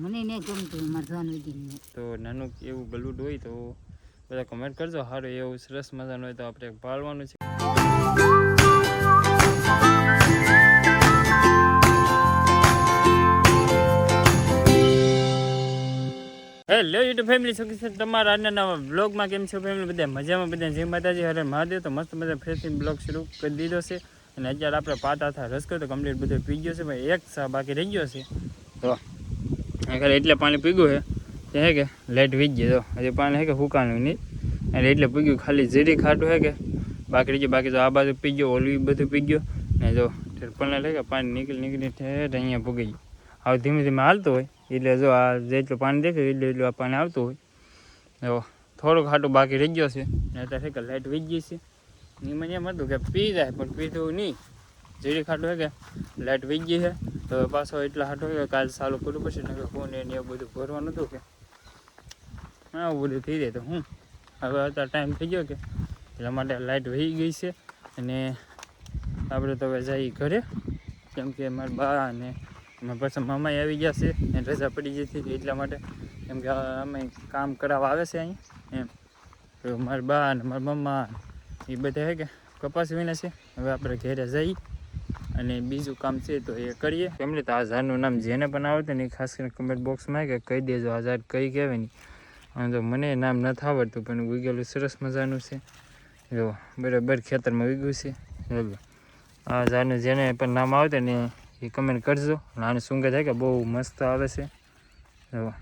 મને નહીં ગમતું મારે વિધિને તો નાનું એવું ગલુડ હોય તો બધા કમેન્ટ કરજો. સારું એવું સરસ મજાનું હોય તો આપણે પાળવાનું છે. હેલો યુટ્યુબ ફેમિલી શું છે તમારા આજના નવા બ્લોગમાં કેમ છો ફેમિલી બધા મજામાં? બધા જય માતાજી. હરે મહાદેવ. તો મસ્ત મજા ફ્રેશિંગ બ્લોગ શરૂ કરી દીધો છે. અને અત્યારે આપણે પાતા થા રસ તો કમ્પ્લીટ બધો પી ગયો છે. ભાઈ એક સા બાકી રહી ગયો છે. તો ખાલી એટલે પાણી પીગું છે હે કે લાઇટ વીજ ગઈ તો હજી પાણી હે કે હુકાણું નહીં. અને એટલે પીગ્યું ખાલી જીરી ખાટું હે કે, બાકી રહી બાકી તો આ બાજુ પી ગયો, ઓલું બધું પી ગયો. ને જો પણ લે કે પાણી નીકળી નીકળી ઠેઠ અહીંયા પૂગી ગયું. હવે ધીમે ધીમે હાલતું હોય. એટલે જો આ જેટલું પાણી દેખાય, એટલે, એટલું આ પાણી આવતું હોય. જો, થોડુંક ખાટું બાકી રહી ગયો છે. ને અત્યારે કે લાઇટ વીજ ગઈ છે. મને એમ હતું કે પી જાય, પણ પીધું નહીં. જીરી ખાટું હે કે? લાઈટ વીજ ગઈ છે તો પાછો એટલા ખાટું હે કે કાલ સારું કરવું પડશે ને ફોન એને એવું બધું ભરવાનું હતું કે. હા બધું થઈ જાય તો હું? હવે અત્યારે ટાઈમ થઈ ગયો કે. એટલા માટે લાઈટ વહી ગઈ છે અને આપણે તો હવે જઈએ ઘરે. કેમ કે મારા બા અને પાછા મામા આવી ગયા છે અને રજા પડી ગઈ હતી એટલા માટે. કેમ કે અમે કામ કરાવવા આવે છે અહીં એમ. તો મારા બા અને મારા મમ્મા એ બધા હે કે કપાસ વીણે છે. હવે આપણે ઘરે જઈ અને બીજું કામ છે તો એ કરીએ. એમને તો આ ઝાડનું નામ જેને પણ આવડતું ને એ ખાસ કરીને કમેન્ટ બોક્સમાં કે કહી દેજો આ ઝાડ કઈ કહેવાય નહીં. તો મને નામ નથી આવડતું, પણ ઉગેલું સરસ મજાનું છે. જો બરાબર ખેતરમાં ઉગ્યું છે. ચાલો આ ઝાડનું જેને પણ નામ આવડે ને એ કમેન્ટ કરજો. આનું સુંગર થાય કે બહુ મસ્ત આવે છે. જો.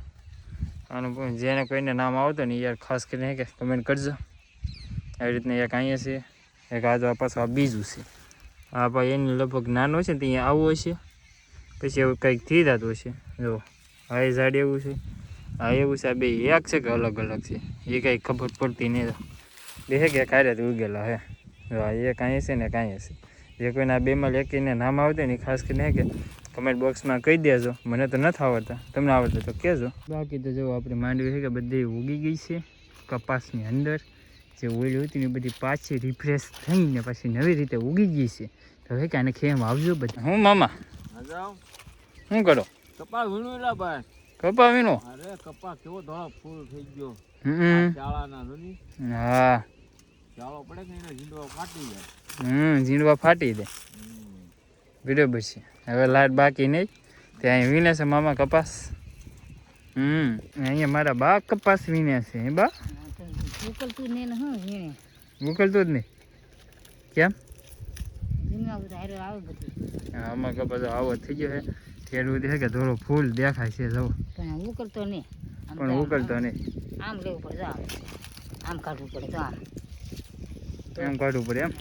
આનું જેને કોઈને નામ આવતો ને યાર ખાસ કરીને કે કમેન્ટ કરજો. આવી રીતના એક અહીંયા છે. એક આ પાછું આ બીજું છે. આ ભાઈ એની લગભગ નાનો છે ને ત્યાં આવું હશે. પછી એવું કંઈક થઈ જતું હશે. જો, આ એ ઝાડ એવું છે. આ એવું છે, આ બે એક છે કે અલગ અલગ છે? એ કંઈ ખબર પડતી નહીં. બે હે કે કાર્ય તો ઉગેલા હે. જો, આ એ કાંઈ હશે ને કાંઈ હશે જે કોઈને આ બેમાં લેકીને નામ આવડે ને ખાસ કરીને હે કે કમેન્ટ બોક્સમાં કહી દેજો. મને તો નથી આવડતા. તમને આવડતું તો કહેજો. બાકી તો જો, આપણી માંડવી છે કે બધી ઉગી ગઈ છે કપાસની અંદર. જે ઓઈલ હતી ને બધી પાછી રિફ્રેશ થઈને પછી નવી રીતે ઉગી ગઈ છે. તો હવે કાંઈ ખેમ આવજો બધા. હું મામા? શું કરો? કપા વીણું ભાઈ? કપા વીણો? અરે કપા કેવો ધોળો ફૂલ થઈ ગયો. હમ. શાળાના જોની. હા. શાળો પડે કે એનો ઝીંડવા ફાટી જાય? હમ ઝીંડવા ફાટી દે બરાબર છે. હવે લાઈટ બાકી નહીં. ત્યાં અહીં વીણે છે મામા કપાસ. હમ અહીંયા મારા બા કપાસ વીણે છે હે બા? ઉકલતું ને હું વીણે. મોકલતું જ નહીં. કેમ? વીણવા બધા હારે આવે આમાં થઈ ગયો છે. ખેડૂત છે કે થોડો ફૂલ દેખાય છે જવો પણ ઉકળતો નહીં. પણ ઉકળતો નહીં. આમ લેવું પડે આમ. આમ કાઢવું પડે તો આમ. એમ કાઢવું પડે એમ?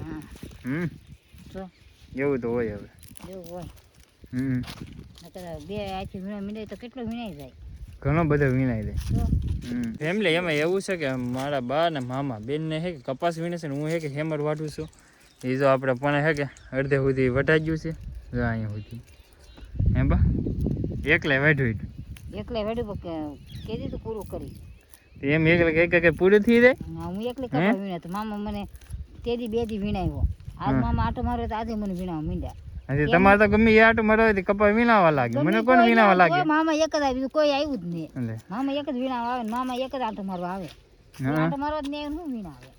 હમ? એવું તો હોય હવે. એવું હોય. હમ. બે આથી વીણા મીંડાય તો કેટલો વીણાઈ જાય? ઘણો બધો વીણાઈ દે ફેમિલી એમાં એવું છે કે મારા બા ને મામા બેનને હે કે કપાસ વીણે છે ને હું હે કે હેમર વાટું છું. એ જો આપણે પણ હે કે અડધે સુધી વટાઈ ગયું છે જો અહીંયા સુધી. હે બા? એકલે વાઢ્યું એકલે વાઢ્યું કે કેદી તો પૂરું કરી એમ એકલે કે કે પૂરું થઈ જાય? હું એકલે કપાસ વીણે તો મામા મને તેદી બે દી વીણાવ્યો આજ મામા આટો માર્યો તો આજે મને વીણાવ મીંડ્યા. હજી તમારે તો ગમે આટો મારો કપા વીણાવા લાગે. મને કોણ વીણાવા લાગે? મામા એક જ આવી કોઈ આવ્યું જ નહીં. મામા એક જ વીણાવા આવે મામા એક જ આંટો મારવા આવે. આંટો મારવા જ નહીં શું વીણા આવે?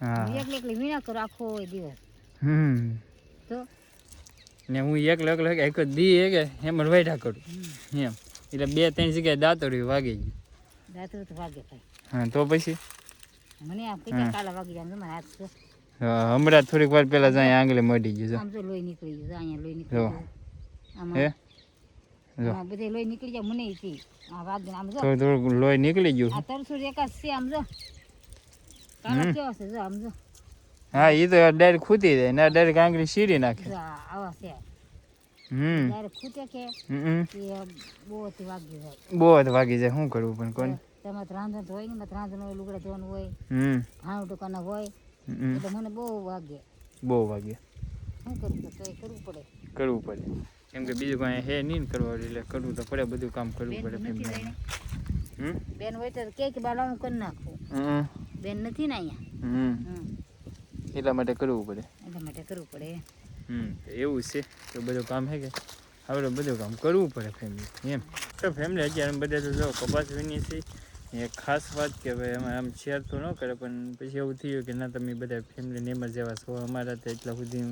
હા. એકલી એકલી કરું આખો દિવસ. હમ. તો? ને હું એકલો એકલો એક એક દી હે કે હેમર વાઢ્યા કરું. એમ. એટલે બે ત્રણ જગ્યાએ દાંતડી વાગી ગઈ. રાત્રે તો વાગે હા તો પછી? મને આ કાલા વાગી જાય હાથ. હમણાં થોડીક વાર પહેલા જ અહીંયા આંગળે મળી ગયું આમ જો લોહી નીકળી ગયું અહીંયા લોહી. નીકળી ગયું હે? બધે લોહી નીકળી જાય મને ઈ આ વાગે આમ જો. થોડું થોડું લોહી નીકળી ગયું આ તરસુર એકાદ છે આમ જો. કાળા કેવા છે જો આમ જો. હા એ તો ડાયરેક્ટ ખૂતી જાય ને ડાયરેક્ટ આંગળી સીરી નાખે. આવા છે. હમ. ખૂટે કે બહુ વાગી જાય. બહુ વાગી જાય શું કરવું પણ કોણ? તેમાં તો રાંધણ તો હોય ને એમાં રાંધણ હોય લુગડા ધોવાનું હોય હમ. ભાણું ટુકાના હોય એટલે મને બહુ વાગે. બહુ વાગે. શું કરું તો કરવું પડે? કરવું પડે. કેમ કે બીજું કાંઈ હે નહીં કરવા એટલે કરવું તો પડે બધું કામ કરવું પડે હમ? બેન હોય તો કે કે બાલાનું કરી નાખું હમ. બેન નથી ને અહીંયા? હમ. હમ. એટલા માટે કરવું પડે. એટલા માટે કરવું પડે. હમ એવું છે તો બધું કામ હે કે? આપણે બધું કામ કરવું પડે ફેમિલી એમ. તો ફેમિલી અત્યારે બધા તો જો કપાસ વીણી છે એક ખાસ વાત કે ભાઈ અમે આમ શેર તો ન કરે પણ પછી એવું થયું કે ના તમે બધા ફેમિલી નેમર જેવા છો અમારા તો એટલા સુધી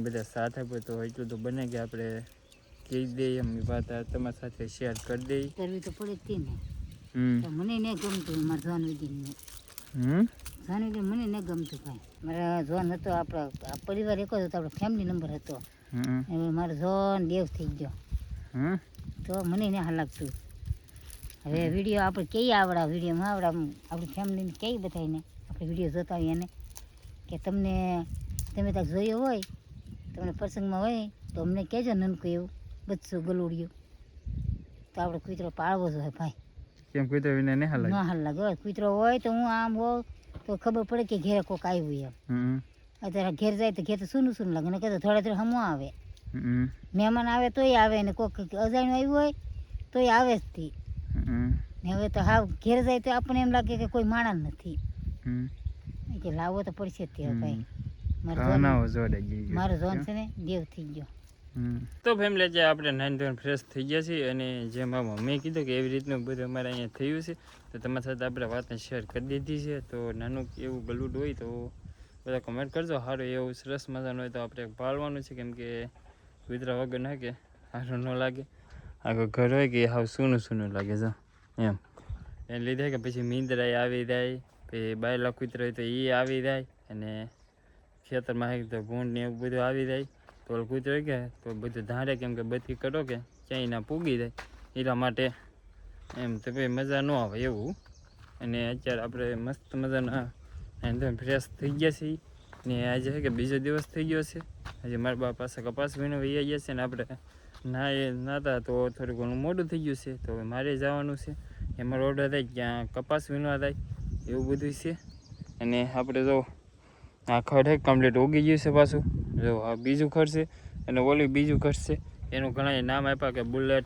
બધા સાથ આપ્યો તો એટલું તો બને કે આપણે કહી દઈએ એમની વાત તમારી સાથે શેર કરી દઈએ. કરવી તો પડે જ તે ને. મને ન ગમતું મારા જવાનું વિધિને હમ? જોન મને ન ગમતું ભાઈ મારા જોન હતો આપણો પરિવાર એક જ હતો આપણો ફેમિલી નંબર હતો. મારો જોન દેવ થઈ ગયો. તો મને ને લાગતું. હવે વીડિયો આપણે કઈ આવડા વિડીયોમાં આવડા આપણી ફેમિલીને કઈ બધાને આપણે વીડિયો જોતા હોઈએ એને. કે તમને તમે ત્યાં જોયો હોય તમને પ્રસંગમાં હોય તો અમને કહેજો નનકું એવું બચ્ચું ગલુડિયું. તો આપણે કૂતરો પાળવો જોઈએ ભાઈ. કેમ કૂતરો વિના ન હાલ હાલ લાગે હોય કૂતરો હોય તો હું આમ હોઉં તો ખબર પડે કે ઘેરે કોક આવ્યું એમ. અત્યારે ઘેર જાય તો ઘેર તો સૂનું સૂનું લાગે ને કહેતો થોડા થોડા હમો આવે. હમ. મહેમાન આવે તોય આવે ને કોક અજાણ્યું આવ્યું હોય તોય આવે જ થી ને હવે તો હાવ ઘેર જાય તો આપણને એમ લાગે કે કોઈ માણસ નથી. હમ. કે લાવવો તો પડશે તે ભાઈ મારો જોન છે ને દેવ થઈ ગયો. તો ફેમિલી જે આપણે નાઇન ધોરણ ફ્રેશ થઈ ગયા છીએ અને જેમ આ મમ્મીએ કીધું કે એવી રીતનું બધું અમારે અહીંયા થયું છે તો તમારી સાથે આપણે વાતને શેર કરી દીધી છે. તો નાનું એવું ગલુડ હોય તો બધા કમેન્ટ કરજો. સારું એવું સરસ મજાનું હોય તો આપણે પાળવાનું છે કેમ કે વિતરા વગર ના કે સારું ન લાગે. આગળ ઘર હોય કે હાવ સૂનું સૂનું લાગે છે એમ એને લીધે કે પછી મીંદરાય આવી જાય પછી બાયલા કૂતરો હોય તો એ આવી જાય અને ખેતરમાં હોય તો ભૂંડ ને એવું બધું આવી જાય તો કૂતરો કે તો બધું ધારે કેમ કે બધી કરો કે ક્યાંય ના પૂગી જાય એટલા માટે એમ તો ભાઈ મજા ન આવે એવું અને અત્યારે આપણે મસ્ત મજાના એકદમ ફ્રેશ થઈ ગયા છીએ ને આજે કે બીજો દિવસ થઈ ગયો છે આજે મારા બા પાસે કપાસ વીણો વૈયા ગયા છે ને આપણે ના એ નાતા તો થોડું ઘણું મોડું થઈ ગયું છે. તો હવે મારે જવાનું છે. એમાં ઓર્ડર થાય ક્યાં કપાસ વીણવા થાય એવું બધું છે. અને આપણે જો આ ખડ કમ્પ્લીટ ઉગી ગયું છે પાછું. જો આ બીજું ખડ છે અને ઓલું બીજું ખડ છે. એનું ઘણા નામ આપ્યા કે બુલેટ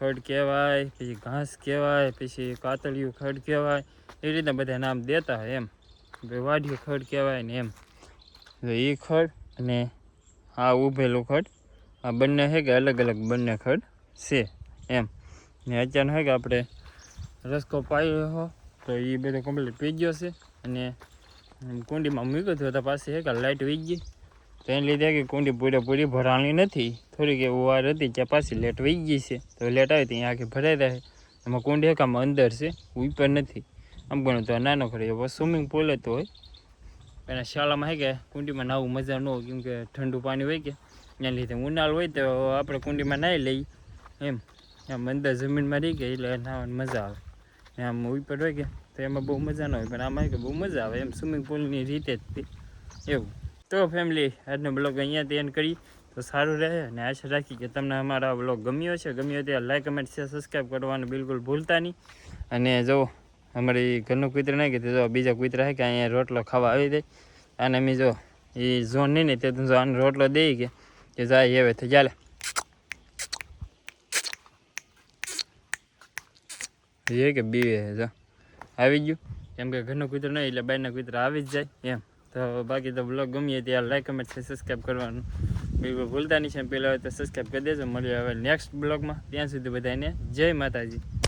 ખડ કહેવાય, પછી ઘાસ કહેવાય, પછી કાતળિયું ખડ કહેવાય. એ રીતના બધા નામ દેતા હોય એમ. વાઢિયું ખડ કહેવાય ને એમ. એ ખડ અને આ ઊભેલું ખડ, આ બંને છે કે અલગ અલગ બંને ખડ છે, એમ. ને અત્યારે છે કે આપણે રસ્કો પાયો હો, તો એ બધો કમ્પ્લીટ પી ગયો છે. અને કુંડીમાં મૂક્યો હતો તો પાસે એક લાઇટ વીજ ગઈ. તો એને લીધે કે કુંડી પૂરેપૂરી ભરાણી નથી. થોડીક એવું વાર હતી ત્યાં પાછી લેટ વહી ગઈ છે. તો લેટ આવી ત્યાં આખી ભરાઈ રહે એમાં કુંડી એક આમ અંદર છે ઉપર નથી. આમ ગણું તો નાનો ખરો એવો સ્વિમિંગ પુલ હતો હોય. એના શાળામાં હે કે કુંડીમાં નાવું મજા ન હોય, કેમ કે ઠંડુ પાણી હોય કે, એના લીધે ઉનાળો હોય તો આપણે કુંડીમાં નાહી લઈ એમ, આમ અંદર જમીનમાં રહી ગઈ એટલે નાહવાની મજા આવે. ને આમ ઉપર હોય કે, તો એમાં બહુ મજા ન હોય, પણ આમાં કે બહુ મજા આવે. એમ સ્વિમિંગ પુલની રીતે જ એવું. તો ફેમિલી આજનો બ્લોગ અહીંયાથી એન્ડ કરી તો સારું રહે અને આશા રાખી કે તમને અમારા બ્લોગ ગમ્યો છે ગમ્યો ત્યારે લાઈક કમેન્ટ શેર સબસ્ક્રાઈબ કરવાનું બિલકુલ ભૂલતા નહીં. અને જો અમારી ઘરનું કૂતરું નહીં કે જો બીજા કૂતરા છે કે અહીંયા રોટલો ખાવા આવી જાય અને અમે જો એ ઝોન નહીં ને તે તો જો આને રોટલો દઈ કે કે જાય હવે તો ચાલે. એ કે બીવે જો. આવી ગયું. કેમ કે ઘરનું કૂતરું નહીં એટલે બહારના કૂતરા આવી જ જાય એમ. તો બાકી તો બ્લોગ ગમીએ ત્યાં લાઈક કમેન્ટ સબસ્ક્રાઈબ કરવાનું બિલકુલ ભૂલતા નહીં છે. પહેલાં હોય તો સબસ્ક્રાઈબ કરી દેજો. મળીએ હવે નેક્સ્ટ બ્લોગમાં ત્યાં સુધી બધાને જય માતાજી.